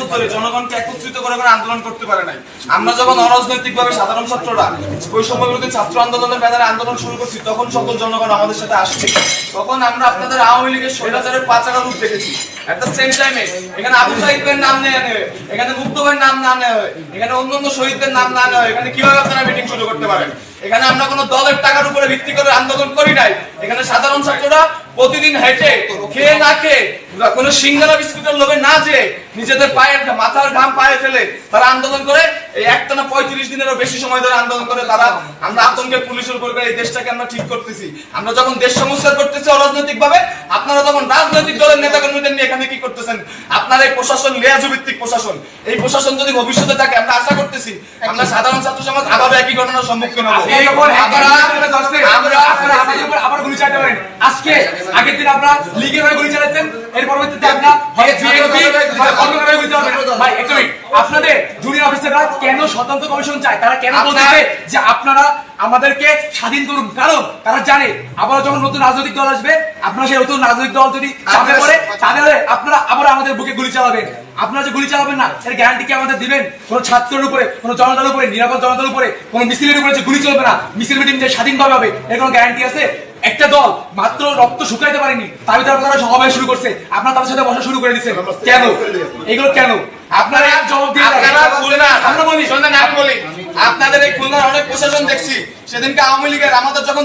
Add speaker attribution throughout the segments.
Speaker 1: বছর ধরে জনগণকে একত্রিত করে করে আন্দোলন করতে পারে নাই। আমরা যখন অরাজনৈতিক ভাবে সাধারণ ছাত্ররা ওই সময়গুলোতে ছাত্র আন্দোলনের ব্যানারে আন্দোলন শুরু করছি, তখন সকল জনগণ আমাদের সাথে আসছে তখন আমরা আপনাদের আওয়ামী লীগের স্বৈরাচারের পাচারা রূপ দেখেছি। আন্দোলন করি নাই। এখানে সাধারণ ছাত্ররা প্রতিদিন হেঁটে, খেয়ে না খেয়ে বা কোনো সিঙ্গারা বিস্কুটের লোভে না যে নিজেদের পায়ের মাথার ঘাম পায়ে ফেলে তারা আন্দোলন করে এই একটানা পঁয়ত্রিশ দিনেরও বেশি সময় ধরে আন্দোলন করে তারা আমরা আতঙ্কে পুলিশের উপর করে এই দেশটাকে আমরা ঠিক করতেছি। আমরা যখন দেশ করতেছি অরাজনৈতিক ভাবে আপনারা তখন রাজনৈতিক দলের নেতা কর্মীদের নিয়ে এখানে কি করতেছেন? আপনার এই প্রশাসন লেয়াজু ভিত্তিক প্রশাসন এই প্রশাসন যদি ভবিষ্যতে থাকে আমরা আশা করতেছি আমরা সাধারণ ছাত্র সমাজ আবার একই ঘটনার সম্মুখীন হব।
Speaker 2: এই উপর
Speaker 1: আমরা
Speaker 2: আমরা আপনারা আমাদের উপর আবার গুলি চালাতে আজকে আগের দিন আপনারা লীগের হয়ে গুলি চালাচ্ছেন এর পরবর্তীতে আপনারা হয় বিএনপি হয় অন্য কারও গুলি চালাবেন ভাই একটু wait। আপনাদের জুনিয়র অফিসাররা কেন স্বতন্ত্র কমিশন চায়? তারা কেন বলতেছে যে আপনারা আমাদেরকে স্বাধীন করুন? কারণ তারা জানে আবার যখন নতুন রাজনৈতিক দল আসবে আপনারা সেই নতুন রাজনৈতিক দল যদি চাপে পড়ে তাহলে আপনারা আবার আমাদের বুকে গুলি চালাবেন। আপনারা যে গুলি চালাবেন না এর গ্যারান্টি কি আমাদের দিবেন? কোন ছাত্রের উপরে কোন জনতার উপরে নিরাপদ জনতার উপরে কোন মিছিলের উপরে যে গুলি চলবে না মিছিল মিটিং যে স্বাধীনভাবে হবে এর কোনো গ্যারান্টি আছে? একটা দল মাত্র রক্ত শুকাইতে পারেনি তাই তারা তারা সমাবেশ শুরু করছে। আপনারা তাদের সাথে বসা শুরু করে দিচ্ছেন কেন? এগুলো কেন? আপনারা জবাব দিয়ে
Speaker 1: আপনারা
Speaker 2: বলে
Speaker 1: না আমরা বলি আপনাদের এই খুলনার অনেক প্রশাসন দেখছি। সেদিনকে আওয়ামী লীগের আমাদের যখন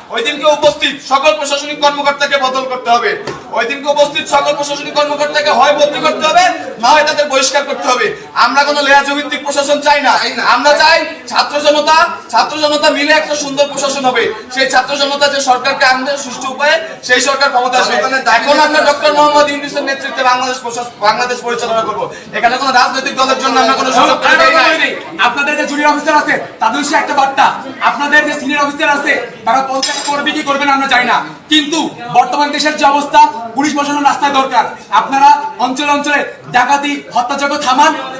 Speaker 1: ওই দিনকে উপস্থিত সকল প্রশাসনিক কর্মকর্তাকে বদল করতে হবে। ওই দিনকে উপস্থিত সকল প্রশাসনিক কর্মকর্তাকে হয় বদলি করতে হবে না হয় তাদের বহিষ্কার করতে হবে। আমরা কোনো লেহাজো ভিত্তিক প্রশাসন চাই না। আমরা চাই ছাত্র জনতা ছাত্র জনতা মিলে একটা সুন্দর প্রশাসন হবে। সেই ছাত্র জনতা যে সরকারকে আনবে সুষ্ঠু উপায়ে সেই সরকার ক্ষমতা আসবে। এখন আমরা ডক্টর মোহাম্মদ ইউনুসের নেতৃত্বে বাংলাদেশ বাংলাদেশ পরিচালনা করব। এখানে কোনো রাজনৈতিক দলের জন্য আমরা কোনো সুযোগ করে দেই নাই।
Speaker 2: আপনাদের যে জুনিয়র অফিসার আছে তাদের হচ্ছে একটা বার্তা। আপনাদের যে সিনিয়র অফিসার আছে তারা পদত্যাগ করবে, কি করবে না, আমরা চাই না। কিন্তু বর্তমান দেশের যে অবস্থা, পুলিশ প্রশাসন রাস্তায় দরকার। আপনারা অঞ্চলে অঞ্চলে ডাকাতি, হত্যাযজ্ঞ থামান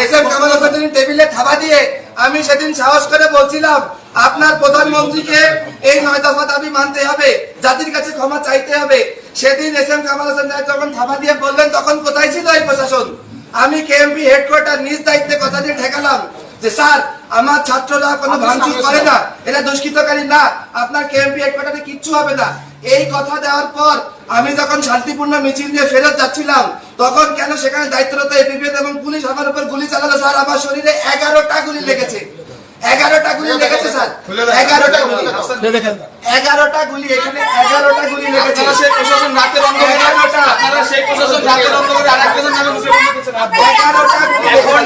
Speaker 3: S M Kamal Hossain S M Kamal Hossain টেবিলে থাবা দিয়ে আমি সেদিন সাহস করে বলছিলাম আপনার প্রধানমন্ত্রীকে এই নয় দফা দাবি মানতে হবে জাতির কাছে ক্ষমা চাইতে হবে। সেদিন এস এম কামাল হোসেন সাহেব যখন থাবা দিয়ে বললেন তখন কোথায় ছিল এই প্রশাসন? আমি কেএমপি হেডকোয়ার্টার নিজ দায়িত্বে কথা দিয়ে ঠেকালাম যে স্যার আমার ছাত্ররা কোনো ভাঙচুর করে না এটা দুষ্কৃতকারী না আপনার কেএমপি হেডকোয়ার্টারে কিচ্ছু হবে না। এই কথা দেওয়ার পর আমি যখন শান্তিপূর্ণ মিছিল দিয়ে ফেরত যাচ্ছিলাম তখন কেন সেখানে দায়িত্বরত এপিপিএস এবং পুলিশ আমার উপর গুলি চালালো? স্যার আমার শরীরে এগারোটা গুলি লেগেছে। এগারোটা গুলি লেগেছে স্যার। এগারোটা গুলি। এগারোটা গুলি এখানে এগারোটা গুলি লেগেছে।
Speaker 1: সেই প্রশাসন রাতের অন্ধকারে আপনারা সেই প্রশাসন রাতের অন্ধকারে আরেকজনের নামে
Speaker 3: এগারোটা গুলি।
Speaker 4: এখন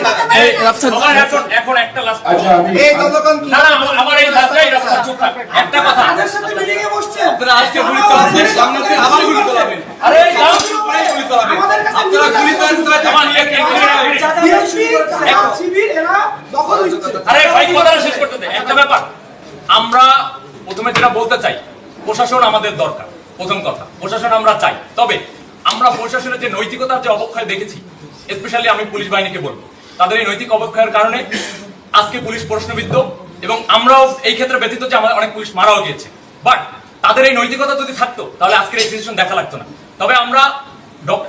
Speaker 4: এখন এখন একটা লাস্ট
Speaker 3: এই জনগণ কি?
Speaker 4: না না আমার- আমার এই লাস্টটাই রাস্তা চুপ থাক। একটা কথা।
Speaker 1: আপনারা আজকে গুলি চালাবেন সামনে থেকে আবার গুলি চালাবেন
Speaker 4: আরে যাও
Speaker 1: গুলি চালাবেন আপনারা গুলি চালাবেন
Speaker 4: আমার এক এক মিনিট, আরে ভাই কথাটা শেষ করতে দে। একটা ব্যাপার। আমরা প্রথমে যেটা বলতে চাই প্রশাসন আমাদের দরকার। প্রথম কথা প্রশাসন আমরা চাই। তবে আমরা প্রশাসনের যে নৈতিকতার যে অবক্ষয় দেখেছি স্পেশালি আমি পুলিশ বাহিনীকে বলব তাদের এই নৈতিক অবক্ষয়ের কারণে আজকে পুলিশ প্রশ্নবিদ্ধ। এবং আমরাও এই ক্ষেত্রে ব্যতীত যে আমাদের অনেক পুলিশ মারাও গিয়েছে। বাট তাদের এই নৈতিকতা যদি থাকতো তাহলে আজকের এই সিচুয়েশন দেখা লাগতো না। তবে আমরা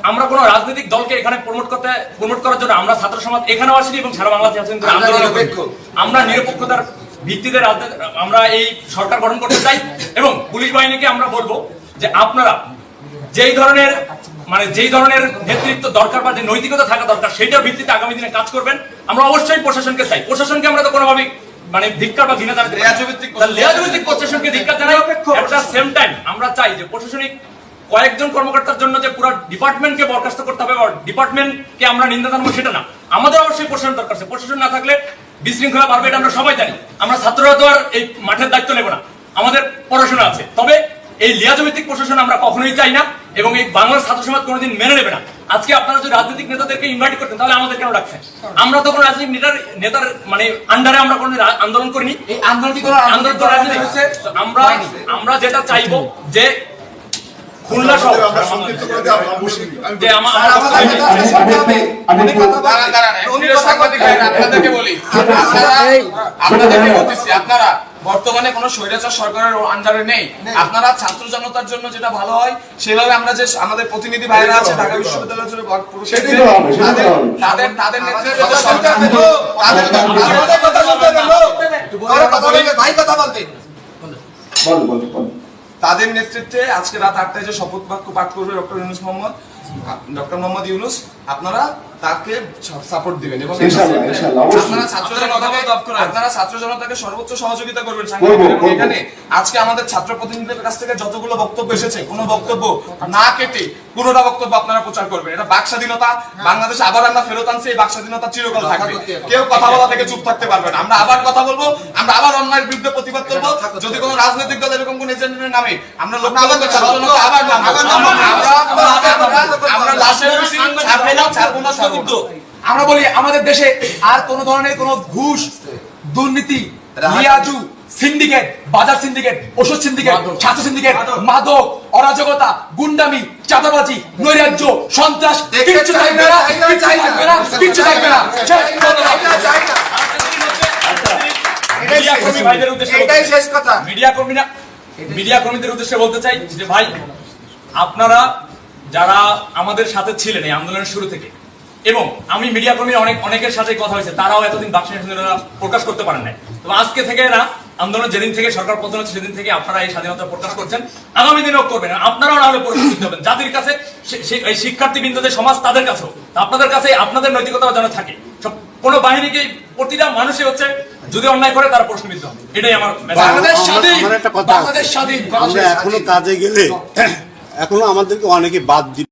Speaker 4: আমরা কোনো রাজনৈতিক দলকে এখানে প্রমোট করতে প্রমোট করার জন্য আমরা ছাত্র সমাজ এখানেও আসিনি এবং সারা বাংলাদেশে আছেন
Speaker 3: আমরা
Speaker 4: নিরপেক্ষতার ভিত্তিতে আমরা এই সরকার গঠন করতে চাই এবং পুলিশ বাহিনীকে আমরা বলব যে আপনারা যেই ধরনের মানে যেই ধরনের নেতৃত্ব দরকার বা যে নৈতিকতা থাকা দরকার সেটার ভিত্তিতে আগামী দিনে কাজ করবেন। আমরা অবশ্যই প্রশাসনকে চাই। প্রশাসনকে আমরা তো কোনোভাবেই মানে ধিক্কার বা ঘৃণা জানাতে
Speaker 1: লেয়াজভিত্তিক
Speaker 4: লেয়াজভিত্তিক প্রশাসনকে ধিক্কার জানাই একটা সেম টাইম আমরা চাই যে প্রশাসনিক কয়েকজন কর্মকর্তার জন্য যে পুরো ডিপার্টমেন্টকে বরখাস্ত করতে হবে বা ডিপার্টমেন্টকে আমরা নিন্দা জানাব সেটা না। আমাদের অবশ্যই প্রশাসন দরকার আছে। প্রশাসন না থাকলে বিশৃঙ্খলা বাড়বে এটা আমরা সবাই জানি। আমরা ছাত্ররা তো আর এই মাঠের দায়িত্ব নেব না। আমাদের পড়াশোনা আছে। তবে এই লিয়াজমিতিক প্রশাসন আমরা কখনোই চাই না এবং এই বাংলার ছাত্র সমাজ কোনোদিন মেনে নেবে না। আজকে আপনারা যদি রাজনৈতিক নেতাদেরকে ইনভাইট করতেন তাহলে আমাদের কেন রাখছেন আমরা তো কোনো রাজনৈতিক নেতার নেতার মানে আন্ডারে আমরা কোনো আন্দোলন করিনি।
Speaker 2: এই আন্দোলন কি কোনো
Speaker 4: আন্দোলন আমরা আমরা যেটা চাইব যে খুলনা
Speaker 1: আপনাদেরকে বলি। আপনাদেরকে বলতেছি আপনারা বর্তমানে কোনো স্বৈরাচার সরকারের আন্ডারে নেই। আপনারা ছাত্র জনতার জন্য যেটা ভালো হয় সেভাবে আমরা যে আমাদের প্রতিনিধি ভাইরা আছে ঢাকা বিশ্ববিদ্যালয়ের জন্য নেতৃত্বে
Speaker 3: তাদের
Speaker 1: নেতৃত্বে আজকে রাত আটটায় যে শপথ বাক্য পাঠ করবে ডক্টর ইউনুস মোহাম্মদ ডক্টর মোহাম্মদ ইউনুস আপনারা তাকে সাপোর্ট দিবেন এবং
Speaker 5: ইনশাআল্লাহ, ইনশাআল্লাহ, অবশ্যই।
Speaker 1: আপনারা ছাত্র জনতাকে আপনারা ছাত্র জনতাকে সর্বোচ্চ সহযোগিতা করবেন। এখানে আজকে আমাদের ছাত্র প্রতিনিধিদের কাছ থেকে যতগুলো বক্তব্য এসেছে কোনো বক্তব্য না কেটে পুরোটা বক্তব্য আপনারা প্রচার করবেন এটা বাক স্বাধীনতা বাংলাদেশে আবার আমরা ফেরত আনছি এই বাক স্বাধীনতা চিরকাল থাকবে কেউ কথা বলা থেকে চুপ থাকতে পারবে না আমরা আবার কথা বলব আমরা আবার অন্যায়ের বিরুদ্ধে প্রতিবাদ করব যদি কোনো রাজনৈতিক দল এরকম কোন এজেন্ডের নামে আমরা লোক আবার। আমরা আমরা- আমরা লাশের মিছিল ছাড়বো না ছাড়বো না ছাড়বো না।
Speaker 2: আমরা বলি আমাদের দেশে আর কোন ধরনের কোন ঘুষ দুর্নীতি সিন্ডিকেট বাজার সিন্ডিকেট ওষুধ সিন্ডিকেট ছাত্র সিন্ডিকেট মাদক। অরাজকতা গুন্ডামি চাঁদাবাজি নৈরাজ্য সন্ত্রাস কিচ্ছু থাকবে
Speaker 3: না,
Speaker 2: কিচ্ছু থাকবে না না।
Speaker 4: মিডিয়া কর্মীরা কর্মীদের উদ্দেশ্যে বলতে চাই। যে ভাই আপনারা যারা আমাদের সাথে ছিলেন এই আন্দোলনের শুরু থেকে এবং আমি মিডিয়া কর্মী অনেক অনেকের সাথে কথা হয়েছে তারাও এতদিন বাক্সের প্রকাশ করতে পারেন নাই। তো আজকে থেকে না আন্দোলন যেদিন থেকে সরকার পতন হচ্ছে সেদিন থেকে আপনারা এই স্বাধীনতা প্রকাশ করছেন। আগামী দিনেও করবেন আপনারাও না হলে পরিস্থিতি হবেন। জাতির কাছে এই শিক্ষার্থী বিন্দুদের সমাজ তাদের কাছেও আপনাদের কাছে আপনাদের নৈতিকতা যেন থাকে। সব কোনো বাহিনীকে প্রতিটা মানুষই হচ্ছে যদি অন্যায় করে তারা প্রশ্নবিদ্ধ হবে। এটাই আমার
Speaker 2: বাংলাদেশ স্বাধীন
Speaker 6: আমার একটা কথা আছে।
Speaker 2: বাংলাদেশ স্বাধীন।
Speaker 6: আমরা এখনও কাজে গেলে এখনও আমাদেরকে অনেকে বাদ দিবে।